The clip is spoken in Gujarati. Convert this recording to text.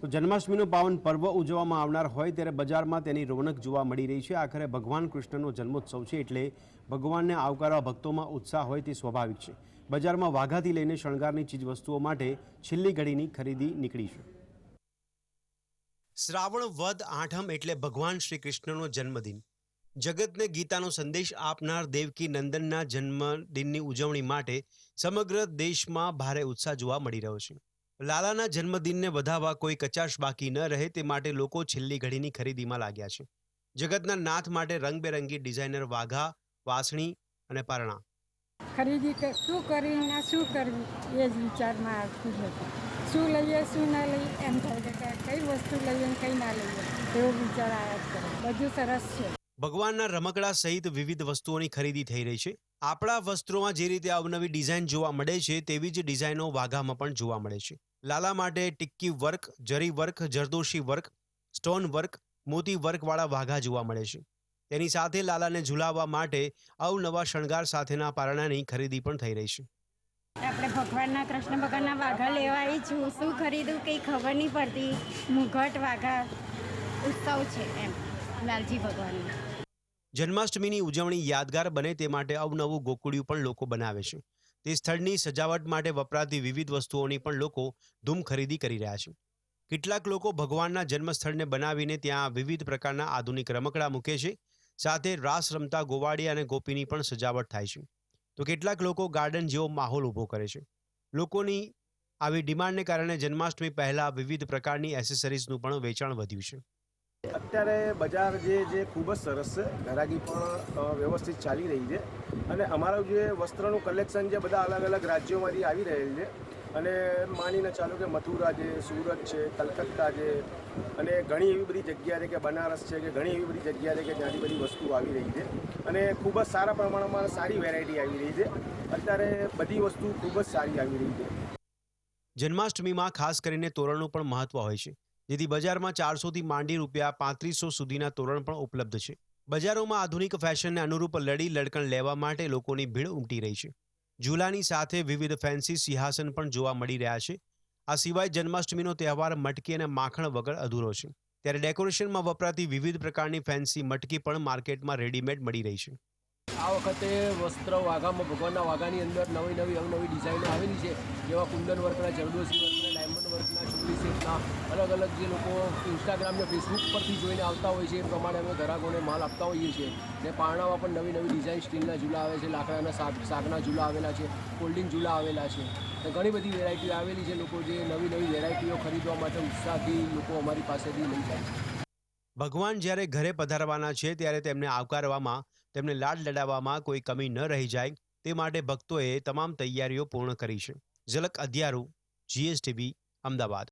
તો જન્માષ્ટમીનું પાવન પર્વ ઉજવવામાં આવનાર હોય ત્યારે બજારમાં તેની રોનક જોવા મળી રહી છે. આખરે ભગવાન કૃષ્ણનો જન્મોત્સવ છે એટલે ભગવાનને આવકારવા ભક્તોમાં ઉત્સાહ હોય તે સ્વાભાવિક છે. બજારમાં વાઘાથી લઈને શણગારની ચીજવસ્તુઓ માટે છેલ્લી ઘડીની ખરીદી નીકળી છે. શ્રાવણ વદ આઠમ એટલે ભગવાન શ્રી કૃષ્ણનો જન્મદિન. જગતને ગીતાનો સંદેશ આપનાર દેવકી નંદનના જન્મદિનની ઉજવણી માટે સમગ્ર દેશમાં ભારે ઉત્સાહ જોવા મળી રહ્યો છે. લાલાના જન્મદિનને વધાવવા કોઈ કચાશ બાકી ન રહે તે માટે લોકો છેલ્લી ઘડીની ખરીદીમાં લાગ્યા છે. જગતના નાથ માટે રંગબેરંગી ડિઝાઇનર વાઘા વાસણી અને પારણા. ખરીદી કે શું કરવી ને શું કરવી એ જ વિચારમાં આવતું હતું. શું લઈએ શું ના લઈએ એમ થાય કે કઈ વસ્તુ લઈએ ને કઈ ના લઈએ એવો વિચાર આવ્યા જ કરે બધું સરસ છે. ભગવાનના રમકડા સહિત વિવિધ વસ્તુઓની ખરીદી થઈ રહી છે. આપણા વસ્ત્રોમાં જે રીતે અવનવી ડિઝાઇન જોવા મળે છે, તેવી જ ડિઝાઇનો વાઘામાં પણ જોવા મળે છે. લાલા માટે tikki work, zari work, zardozi work, stone work, મોતી વર્કવાળા વાઘા જોવા મળે છે. તેની સાથે લાલાને ઝુલાવવા માટે અવનવા શણગાર સાથેના પારણાની ખરીદી પણ થઈ રહી છે. આપણે ભગવાનના, કૃષ્ણ ભગવાનના વાઘા લેવા આવી છું. શું ખરીદું કંઈ ખબર નહીં પડતી. મુઘટ વાઘા ઉત્સવ છે એમ. લાલજી ભગવાનનો. જન્માષ્ટમીની ઉજવણી યાદગાર બને તે માટે અવનવું ગોકુળિયું પણ લોકો બનાવે છે. તે સ્થળની સજાવટ માટે વપરાતી વિવિધ વસ્તુઓની પણ લોકો ધૂમ ખરીદી કરી રહ્યા છે. કેટલાક લોકો ભગવાનના જન્મસ્થળને બનાવીને ત્યાં વિવિધ પ્રકારના આધુનિક રમકડા મૂકે છે, સાથે રાસ રમતા ગોવાડી અને ગોપીની પણ સજાવટ થાય છે. તો કેટલાક લોકો ગાર્ડન જેવો માહોલ ઊભો કરે છે. લોકોની આવી ડિમાન્ડને કારણે જન્માષ્ટમી પહેલાં વિવિધ પ્રકારની એસેસરીઝનું પણ વેચાણ વધ્યું છે. અત્યારે બજાર જે જે ખૂબ જ સરસ છે, ઘરાકી પણ વ્યવસ્થિત ચાલી રહી છે. અને અમારું જે વસ્ત્રનું કલેક્શન જે બધા અલગ અલગ રાજ્યોમાંથી આવી રહેલ છે. અને માનીને ચાલો કે મથુરા છે, સુરત છે, કલકત્તા છે, અને ઘણી એવી બધી જગ્યા છે કે બનારસ છે કે ઘણી એવી બધી જગ્યા છે કે જ્યાંથી બધી વસ્તુ આવી રહી છે. અને ખૂબ જ સારા પ્રમાણમાં સારી વેરાયટી આવી રહી છે. અત્યારે બધી વસ્તુ ખૂબ જ સારી આવી રહી છે. જન્માષ્ટમીમાં ખાસ કરીને તોરણનું પણ મહત્વ હોય છે. જેથી બજારમાં ચારસોથી માંડી રૂપિયા પાંત્રીસો સુધીના તોરણ પણ ઉપલબ્ધ છે. બજારોમાં આધુનિક ફેશનને અનુરૂપ લડી લડકણ લેવા માટે લોકોની ભીડ ઉમટી રહી છે. ઝૂલાની સાથે વિવિધ ફેન્સી સિંહાસન પણ જોવા મળી રહ્યા છે. આ સિવાય જન્માષ્ટમીનો તહેવાર મટકી અને માખણ વગર અધૂરો છે. ત્યારે ડેકોરેશનમાં વપરાતી વિવિધ પ્રકારની ફેન્સી મટકી પણ માર્કેટમાં રેડીમેડ મળી રહી છે. આ વખતે વસ્ત્ર વાઘામાં ભગવાનના વાઘાની અંદર નવી નવી અવનવી ડિઝાઇનો આવેલી છે. જેવા કુંદન વર્કના જરદોશી વર્કના ડાયમંડ વર્કના ચોલી સેટના અલગ અલગ જે લોકો ઇન્સ્ટાગ્રામ ને ફેસબુક પરથી જોઈને આવતા હોય છે એ પ્રમાણે અમે ગ્રાહકોને માલ આપતા હોઈએ છીએ. ને પારણામાં પણ નવી નવી ડિઝાઇન સ્ટીલના ઝૂલા આવે છે, લાકડાના શાક, શાકના ઝૂલા આવેલા છે કોલ્ડિંગ ઝૂલા આવેલા છે. તો ઘણી બધી વેરાયટીઓ આવેલી છે લોકો જે નવી નવી વેરાયટીઓ ખરીદવા માટે ઉત્સાહથી લોકો અમારી પાસેથી લઈ જાય છે. ભગવાન જ્યારે ઘરે પધારવાના છે ત્યારે તેમને આવકારવામાં, તેમને લાડ લડાવવામાં કોઈ કમી ન રહી જાય, તે માટે ભક્તોએ તમામ તૈયારીઓ પૂર્ણ કરી છે. ઝલક અધ્યારું જીએસટીવી અમદાવાદ.